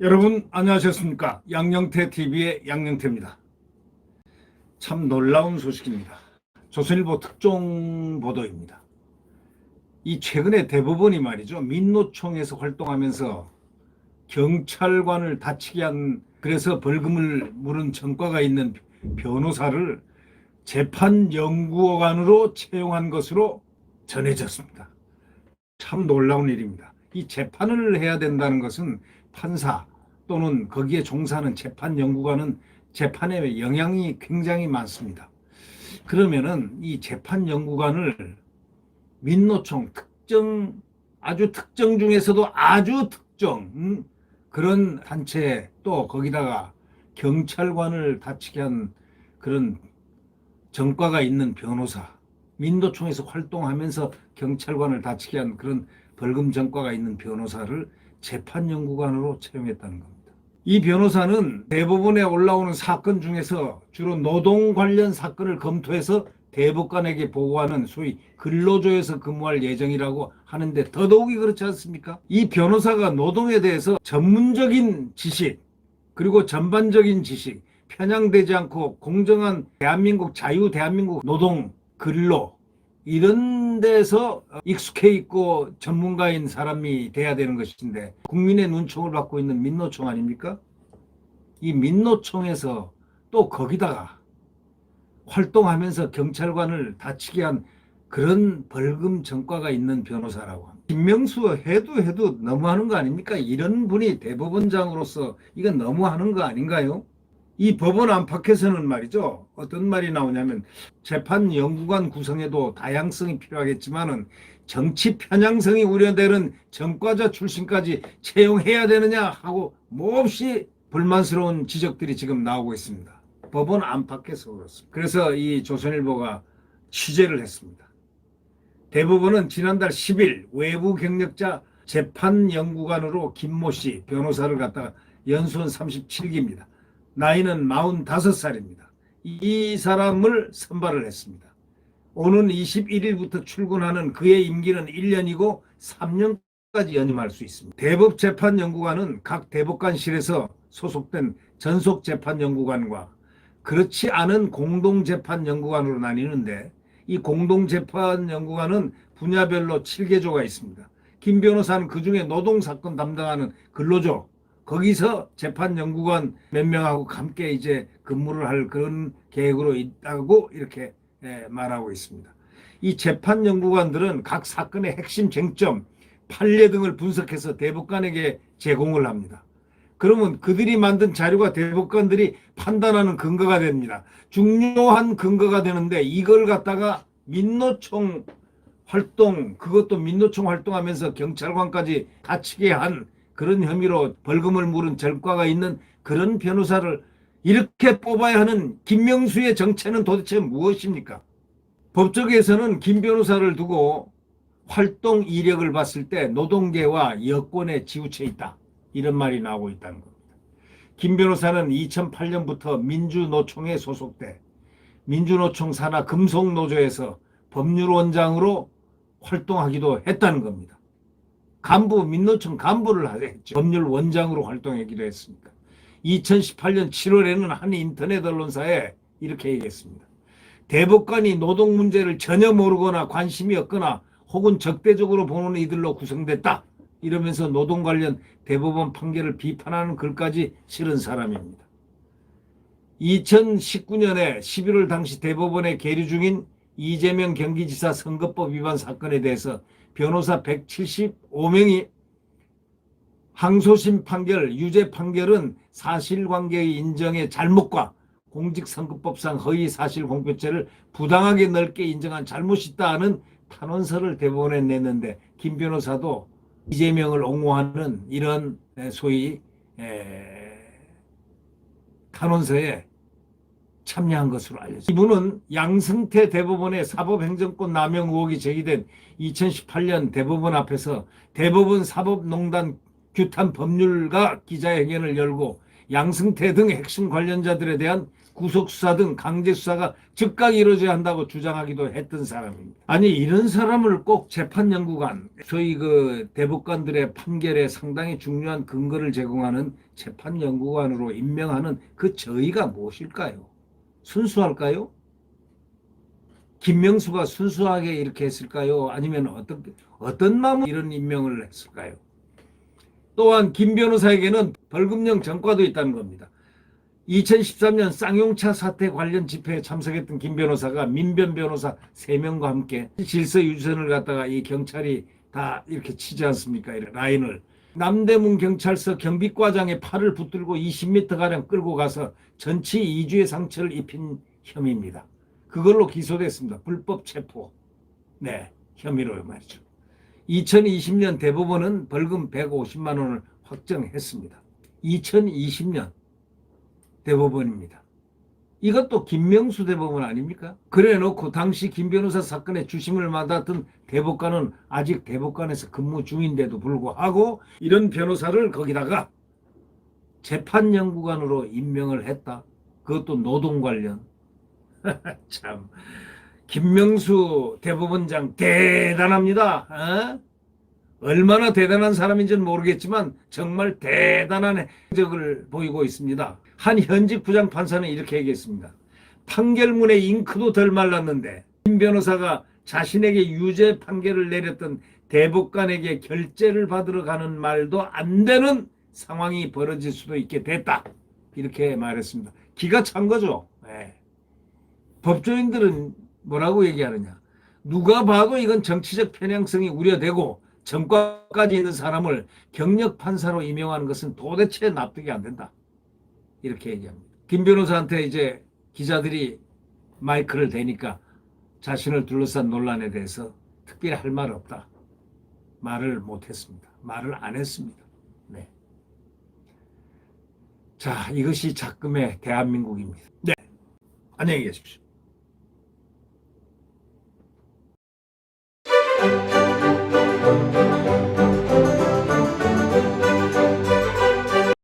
여러분 안녕하셨습니까? 양영태 TV의 양영태입니다. 참 놀라운 소식입니다. 조선일보 특종 보도입니다. 이 최근에 대법원이 말이죠 민노총에서 활동하면서 경찰관을 다치게 한 그래서 벌금을 물은 전과가 있는 변호사를 재판 연구관으로 채용한 것으로 전해졌습니다. 참 놀라운 일입니다. 이 재판을 해야 된다는 것은 판사 또는 거기에 종사하는 재판 연구관은 재판에 영향이 굉장히 많습니다. 그러면은 이 재판 연구관을 민노총 특정 아주 특정 중에서도 아주 특정 음, 그런 단체 또 거기다가 경찰관을 다치게 한 그런 전과가 있는 변호사 민노총에서 활동하면서 경찰관을 다치게 한 그런 벌금 전과가 있는 변호사를 재판연구관으로 채용했다는 겁니다. 이 변호사는 대법원에 올라오는 사건 중에서 주로 노동 관련 사건을 검토해서 대법관에게 보고하는 소위 근로조에서 근무할 예정이라고 하는데 더더욱이 그렇지 않습니까? 이 변호사가 노동에 대해서 전문적인 지식 그리고 전반적인 지식 편향되지 않고 공정한 대한민국 자유 대한민국 노동 근로 이런 데서 익숙해 있고 전문가인 사람이 돼야 되는 것인데 국민의 눈총을 받고 있는 민노총 아닙니까? 이 민노총에서 또 거기다가 활동하면서 경찰관을 다치게 한 그런 벌금 전과가 있는 변호사라고 합니다. 김명수 해도 해도 너무하는 거 아닙니까? 이런 분이 대법원장으로서 이건 너무하는 거 아닌가요? 이 법원 안팎에서는 말이죠. 어떤 말이 나오냐면 재판 연구관 구성에도 다양성이 필요하겠지만은 정치 편향성이 우려되는 전과자 출신까지 채용해야 되느냐 하고 몹시 불만스러운 지적들이 지금 나오고 있습니다. 법원 안팎에서 그렇습니다. 그래서 이 조선일보가 취재를 했습니다. 대법원은 지난달 10일 외부 경력자 재판연구관으로 김모 씨 변호사를 갖다가 연수원 37기입니다. 나이는 45살입니다. 이 사람을 선발을 했습니다. 오는 21일부터 출근하는 그의 임기는 1년이고 3년까지 연임할 수 있습니다. 대법재판연구관은 각 대법관실에서 소속된 전속재판연구관과 그렇지 않은 공동재판연구관으로 나뉘는데 이 공동재판연구관은 분야별로 7개조가 있습니다. 김 변호사는 그 중에 노동사건 담당하는 근로조 거기서 재판연구관 몇 명하고 함께 이제 근무를 할 그런 계획으로 있다고 이렇게 예, 말하고 있습니다. 이 재판연구관들은 각 사건의 핵심 쟁점, 판례 등을 분석해서 대법관에게 제공을 합니다. 그러면 그들이 만든 자료가 대법관들이 판단하는 근거가 됩니다. 중요한 근거가 되는데 이걸 갖다가 민노총 활동, 그것도 민노총 활동하면서 경찰관까지 다치게 한 그런 혐의로 벌금을 물은 절과가 있는 그런 변호사를 이렇게 뽑아야 하는 김명수의 정체는 도대체 무엇입니까? 법조계에서는 김 변호사를 두고 활동 이력을 봤을 때 노동계와 여권에 지우쳐 있다. 이런 말이 나오고 있다는 겁니다. 김 변호사는 2008년부터 민주노총에 소속돼 민주노총 산하 금속노조에서 법률원장으로 활동하기도 했다는 겁니다. 간부 민노총 간부를 했죠. 법률 원장으로 활동하기도 했습니다. 2018년 7월에는 한 인터넷 언론사에 이렇게 얘기했습니다. 대법관이 노동 문제를 전혀 모르거나 관심이 없거나 혹은 적대적으로 보는 이들로 구성됐다. 이러면서 노동 관련 대법원 판결을 비판하는 글까지 실은 사람입니다. 2019년에 11월 당시 대법원에 계류 중인 이재명 경기지사 선거법 위반 사건에 대해서 변호사 175명이 항소심 판결, 유죄 판결은 사실관계의 인정의 잘못과 공직선거법상 허위 사실 공표죄를 부당하게 넓게 인정한 잘못이 있다 하는 탄원서를 대법원에 냈는데 김 변호사도 이재명을 옹호하는 이런 소위 탄원서에 참여한 것으로 알려져. 이분은 양승태 대법원의 사법행정권 남용 의혹이 제기된 2018년 대법원 앞에서 대법원 사법농단 규탄 법률가 기자회견을 열고 양승태 등 핵심 관련자들에 대한 구속수사 등 강제수사가 즉각 이루어져야 한다고 주장하기도 했던 사람입니다. 아니 이런 사람을 꼭 재판연구관, 저희 그 대법관들의 판결에 상당히 중요한 근거를 제공하는 재판연구관으로 임명하는 그 저희가 무엇일까요? 순수할까요? 김명수가 순수하게 이렇게 했을까요? 아니면 어떤 어떤 마음으로 이런 임명을 했을까요? 또한 김 변호사에게는 벌금형 전과도 있다는 겁니다. 2013년 쌍용차 사태 관련 집회에 참석했던 김 변호사가 민변 변호사 3명과 함께 질서 유지선을 갖다가 이 경찰이 다 이렇게 치지 않습니까? 라인을. 남대문 경찰서 경비과장의 팔을 붙들고 20m가량 끌고 가서 전치 2주의 상처를 입힌 혐의입니다. 그걸로 기소됐습니다. 불법 체포. 네, 혐의로 말이죠. 2020년 대법원은 벌금 150만 원을 확정했습니다. 2020년 대법원입니다. 이것도 김명수 대법원 아닙니까? 그래 놓고 당시 김 변호사 사건의 주심을 맡았던 대법관은 아직 대법관에서 근무 중인데도 불구하고 이런 변호사를 거기다가 재판연구관으로 임명을 했다. 그것도 노동 관련. 참 김명수 대법원장 대단합니다. 어? 얼마나 대단한 사람인지는 모르겠지만 정말 대단한 행적을 보이고 있습니다. 한 현직 부장 판사는 이렇게 얘기했습니다. 판결문의 잉크도 덜 말랐는데 김 변호사가 자신에게 유죄 판결을 내렸던 대법관에게 결재를 받으러 가는 말도 안 되는 상황이 벌어질 수도 있게 됐다. 이렇게 말했습니다. 기가 찬 거죠. 예. 법조인들은 뭐라고 얘기하느냐. 누가 봐도 이건 정치적 편향성이 우려되고 전과까지 있는 사람을 경력 판사로 임명하는 것은 도대체 납득이 안 된다. 이렇게 얘기합니다. 김 변호사한테 이제 기자들이 마이크를 대니까 자신을 둘러싼 논란에 대해서 특별히 할 말 없다. 말을 못 했습니다. 말을 안 했습니다. 네. 자, 이것이 작금의 대한민국입니다. 네. 안녕히 계십시오.